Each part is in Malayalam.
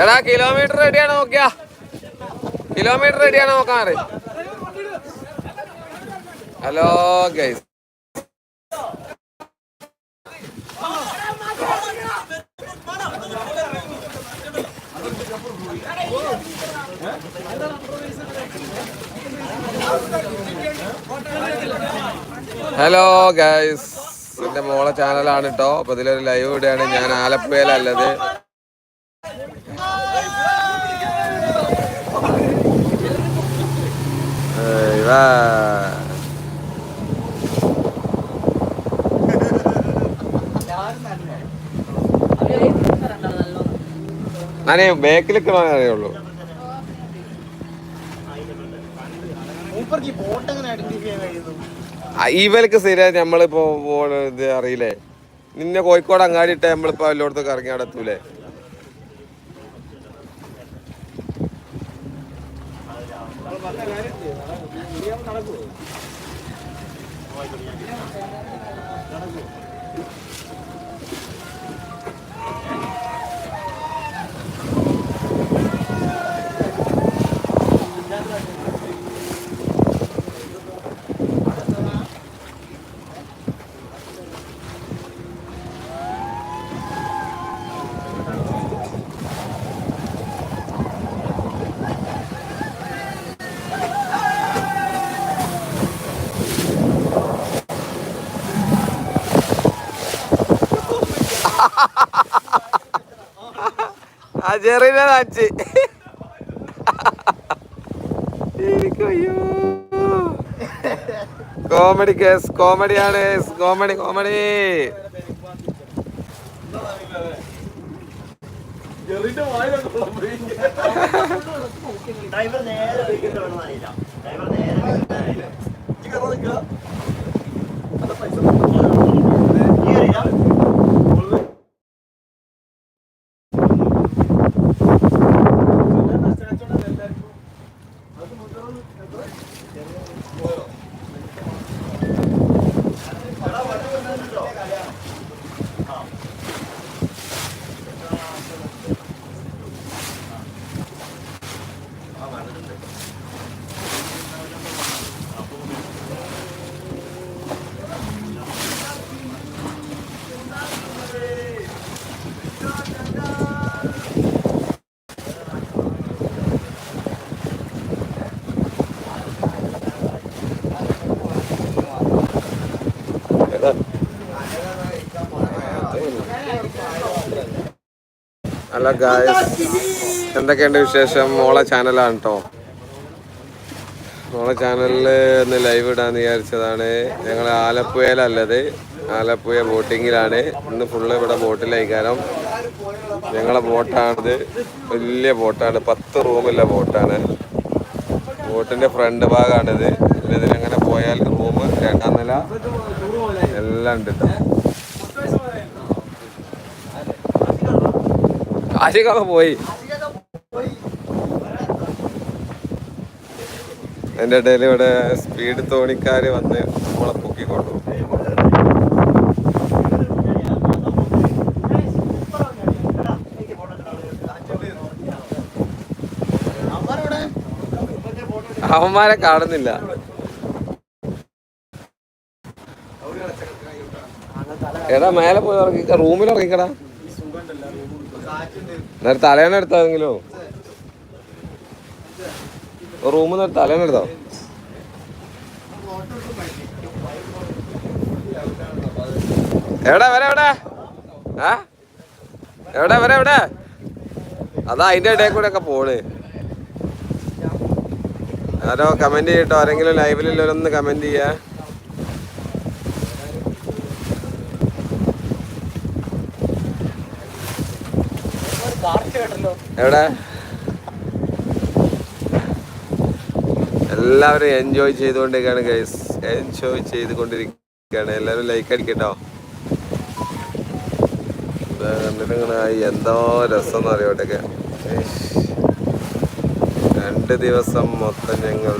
എടാ കിലോമീറ്റർ റെഡിയാണ് നോക്കിയാ? കിലോമീറ്റർ റെഡിയാണ് നോക്കാറ് ഹലോ ഗൈസ് ഹലോ ഗൈസ് എന്റെ മോളെ ചാനലാണ് കേട്ടോ അപ്പൊ ഇതിലൊരു ലൈവ് ഇവിടെയാണ് ഞാൻ ആലപ്പുഴയിലല്ലത്. ഞാനേ ബാക്കിൽ നിൽക്കണമെന്ന് അറിയുള്ളൂ. ഇവർക്ക് സ്ഥിരം നമ്മളിപ്പോ ഇത് അറിയില്ലേ? നിന്നെ കോഴിക്കോട് അങ്ങാടി ഇട്ട നമ്മളിപ്പോ എല്ലായിടത്തും ഇറങ്ങി നടത്തൂലേ? ആ കേസ് നാച്ച് എനിക്കയ്യോ കോമഡി കേസ് കോമഡിയാണ്. Comedy comedy. ഡ്രൈവർ നേരെ അറിയില്ല. ഡ്രൈവർ നേരെ അറിയില്ല ഈ അറിയില്ല ഹലോ ഗായ്സ് എന്തൊക്കെയുണ്ട് വിശേഷം? മോളെ ചാനലാണ് കേട്ടോ മോളെ ചാനലിൽ ഒന്ന് ലൈവ് ഇടാന്ന് വിചാരിച്ചതാണ്. ഞങ്ങൾ ആലപ്പുഴയിലല്ലത്. ആലപ്പുഴ ബോട്ടിങ്ങിലാണ്. ഇന്ന് ഫുള്ള് ഇവിടെ ബോട്ടിലേക്കാരം ഞങ്ങളെ ബോട്ടാണിത്. വലിയ ബോട്ടാണ്. പത്ത് റൂമുള്ള ബോട്ടാണ്. ബോട്ടിന്റെ ഫ്രണ്ട് ഭാഗമാണിത് ഇതിലെങ്ങനെ പോയാൽ റൂം രണ്ടാം നില. എല്ലാം ഉണ്ട് ട്ടോ. കാശിക്കൊക്കെ പോയി. എന്റെ ഇടയിൽ ഇവിടെ സ്പീഡ് തോണിക്കാര് വന്ന് നമ്മളെ പൊക്കിക്കൊണ്ടു. അവന്മാരെ കാണുന്നില്ല. എടാ മേലെ പോയി ഇറങ്ങിക്ക റൂമിൽ ഇറങ്ങിക്കടാ നേരെ തലേണ എടുത്താണെങ്കിലോ റൂമിൽ നിന്ന് തലേണ എടുത്തോ? എവിടെ വരെ എവിടെ? ആ എവിടെ വരെ എവിടെ? അതാ അതിന്റെ ഇടയിൽ കൂടെ ഒക്കെ പോണ്. ആരോ കമന്റ് ചെയ്യട്ടോ. ആരെങ്കിലും ലൈവിലുള്ളവരൊന്ന് കമന്റ് ചെയ്യാ. എവിടെ? എല്ലാവരും എൻജോയ് ചെയ്തുകൊണ്ടിരിക്കുകയാണ് ഗൈസ് എൻജോയ് ചെയ്തുകൊണ്ടിരിക്കുകയാണ്. എല്ലാവരും ലൈക്ക് അടിക്കട്ടോ. ഇത് കണ്ടിട്ട് ഇങ്ങനെ എന്തോ രസം എന്ന് അറിയോട്ടൊക്കെ രണ്ട് ദിവസം മൊത്തം ഞങ്ങൾ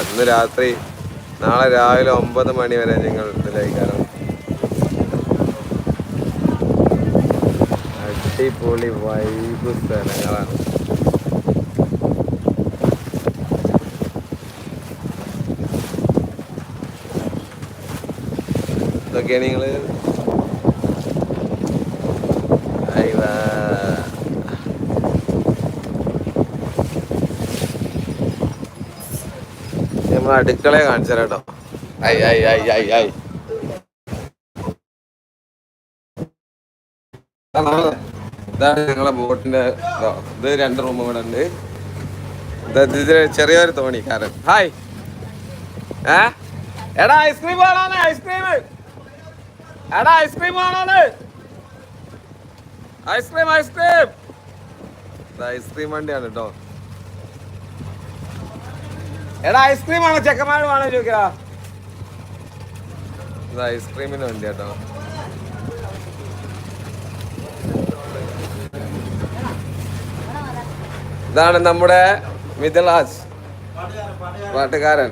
അന്ന് രാത്രി നാളെ രാവിലെ ഒമ്പത് മണി വരെ ഞങ്ങൾ ഇതിലേക്കാരം അടിപൊളി വൈബ് സ്ഥലങ്ങളാണ്. ഇതൊക്കെയാണ് അയ്വാ. നമ്മൾ അടുക്കളയെ കാണിച്ചു കേട്ടോ. ഐ ഐ ഐ ഐ ഐ. ഇതാണ് ഞങ്ങളെ ബോട്ടിന്റെ ഇതോ. രണ്ട് റൂം ഇവിടെ ഉണ്ട്. ചെറിയൊരു തോണിക്കാരൻ. ഹായ് ഏ? എടാ ഐസ്ക്രീം വേണോന്ന്? ഐസ്ക്രീം എടാ ഐസ്ക്രീം വേണോന്ന്? ഐസ്ക്രീം ഐസ്ക്രീം ഐസ്ക്രീം വണ്ടിയാണ് കേട്ടോ എടാ ഐസ്ക്രീം ആണോ ചെക്കന്മാർ വേണോ ചോദിക്കാ ഇത് ഐസ്ക്രീമിന് വണ്ടി കേട്ടോ ഇതാണ് നമ്മുടെ മിഥിലാസ് പാട്ടുകാരൻ.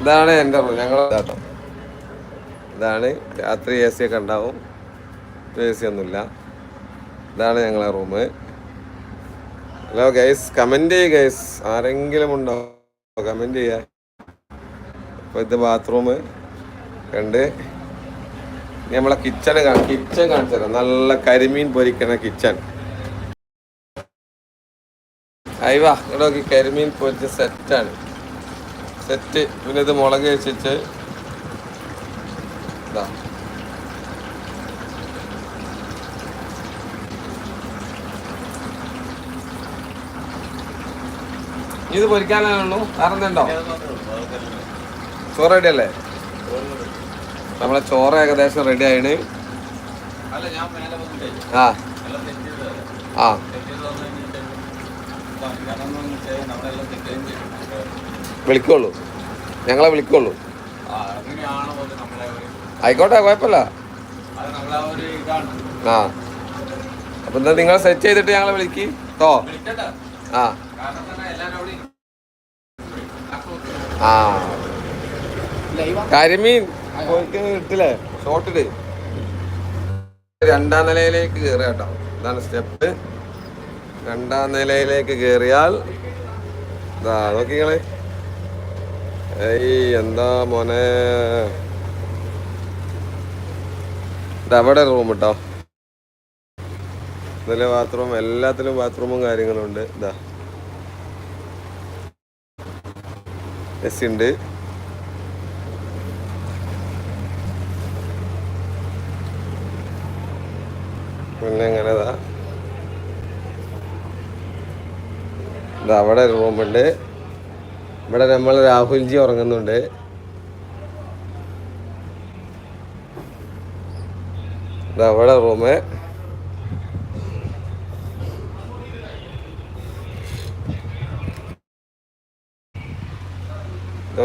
ഇതാണ് എന്റെ ഞങ്ങൾ ഇതാട്ടോ. ഇതാണ് രാത്രി എ സി ഒക്കെ ഉണ്ടാവും. എ സി ഒന്നുമില്ല. ഇതാണ് ഞങ്ങളെ റൂം. ഹലോ ഗൈസ് കമന്റ് ചെയ്യ് ഗൈസ് ആരെങ്കിലും ഉണ്ടോ? കമന്റ് ചെയ്യാ അപ്പോൾ ഇത് ബാത്റൂം കണ്ട് നമ്മളെ കിച്ചൺ കിച്ചൺ കാണിച്ചു നല്ല കരിമീൻ പൊരിക്കണ കിച്ചൺ അയവാ ഇവിടെ കരിമീൻ പൊരിച്ച സെറ്റാണ് സെറ്റ് പിന്നെ ഇത് മുളക് വെച്ചിട്ട് ഇതാ. ഇത് പൊരിക്കാനാണോ? കാരണം എന്തുണ്ടോ ചോറ് റെഡി അല്ലേ നമ്മളെ ചോറ് ഏകദേശം റെഡി ആയിന് ആ ആ. വിളിക്കുള്ളൂ. ഞങ്ങളെ വിളിക്കുള്ളൂ. ആയിക്കോട്ടെ കുഴപ്പമില്ല. ആ അപ്പൊ എന്താ നിങ്ങൾ സെറ്റ് ചെയ്തിട്ട് ഞങ്ങളെ വിളിക്ക്. കേട്ടോ ആ. ആ. കരിമീൻ. രണ്ടാം നിലയിലേക്ക് കയറുക കേട്ടോ. ഇതാണ് സ്റ്റെപ്പ് രണ്ടാം നിലയിലേക്ക് കയറിയാൽ ഇതാ നോക്കിങ്ങളെ ഏയ് എന്താ മോനെ? ഇതവിടെ റൂം കേട്ടോ ഇതിലെ ബാത്റൂം എല്ലാത്തിലും ബാത്റൂമും കാര്യങ്ങളും ഉണ്ട്. ഇതാ എസ് ഉണ്ട്. പിന്നെ ഇതാ. അവിടെ ഒരു റൂമുണ്ട്. ഇവിടെ നമ്മൾ രാഹുൽജി ഉറങ്ങുന്നുണ്ട്. അവിടെ റൂമ്.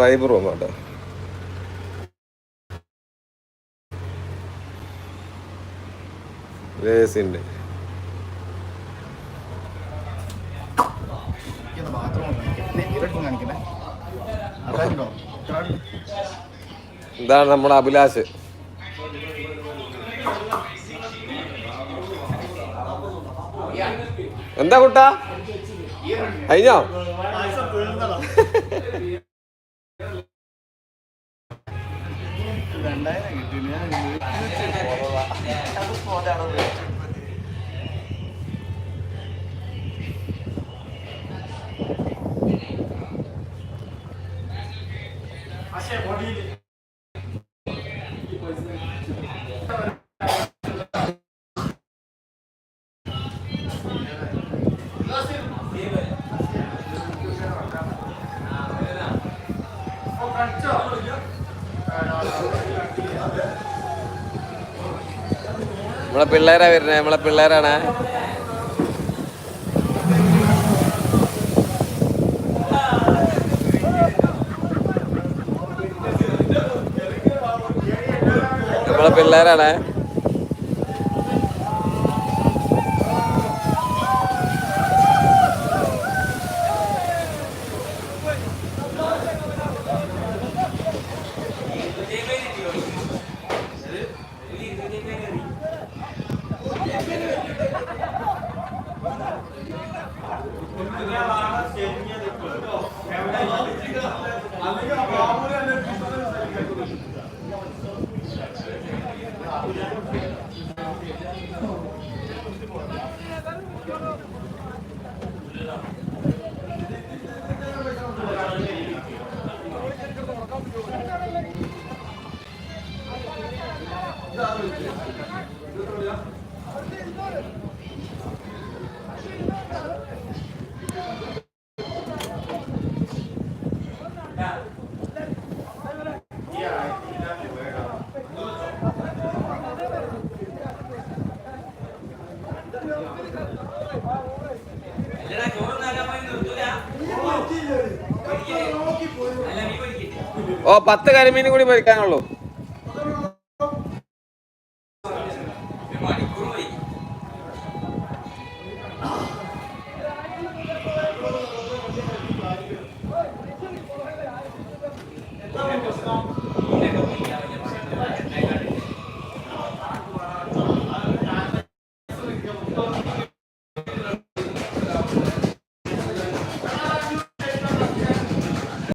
വൈബ് റൂം കേട്ടോ എ സി ഉണ്ട് ഇതാണ് നമ്മുടെ അഭിലാഷ്. എന്താ കുട്ടാ? കഴിഞ്ഞോ? രണ്ടായിരം കിട്ടില്ല നമ്മളെ പിള്ളേരാ വരുന്നത് നമ്മളെ പിള്ളേരാണ് നമ്മളെ 감사합니다. പത്ത് കരിമീനും കൂടി മരിക്കാനുള്ളൂ